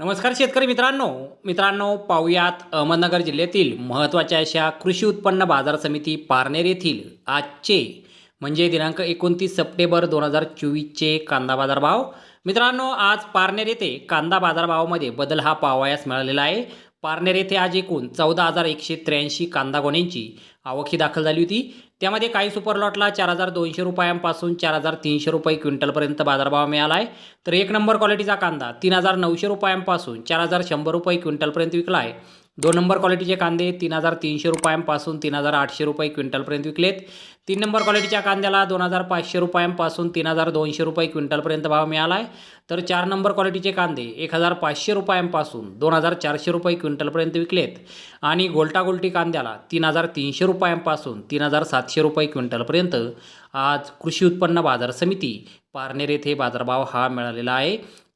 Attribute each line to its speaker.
Speaker 1: नमस्कार शेतकरी मित्रांनो. मित्रांनो पाहुयात अहमदनगर जिल्ह्यातील महत्त्वाच्या अशा कृषी उत्पन्न बाजार समिती पारनेर येथील आजचे म्हणजे दिनांक एकोणतीस सप्टेंबर दोन हजार चोवीसचे कांदा बाजारभाव. मित्रांनो आज पारनेर येथे कांदा बाजारभावामध्ये बदल हा पाहावयास मिळालेला आहे. पारनेर येथे आज एकूण चौदा हजार एकशे त्र्याऐंशी कांदा गोण्यांची आवक ही दाखल झाली होती. त्यामध्ये काही सुपर लॉटला चार हजार दोनशे रुपयांपासून चार हजार तीनशे रुपये क्विंटलपर्यंत बाजारभाव मिळाला आहे तर एक नंबर क्वालिटीचा कांदा तीन हजार नऊशे रुपयांपासून चार हजार शंभर रुपये क्विंटलपर्यंत विकला आहे दोन नंबर क्वालिटीचे कांदे तीन हजार तीनशे रुपयांपासून तीन हजार आठशे रुपये क्विंटलपर्यंत विकलेत. तीन नंबर क्वालिटीच्या कांद्याला दोन हजार पाचशे रुपयांपासून तीन हजार दोनशे रुपये क्विंटलपर्यंत भाव मिळाला आहे तर चार नंबर क्वालिटीचे कांदे एक हजार पाचशे रुपयांपासून दोन हजार चारशे रुपये क्विंटलपर्यंत विकलेत. आणि गोलटा गोलटी कांद्याला तीन हजार तीनशे रुपयांपासून तीन हजार सातशे रुपये क्विंटलपर्यंत आज कृषी उत्पन्न बाजार समिती पारनेर येथे बाजारभाव हा मिळालेला आहे.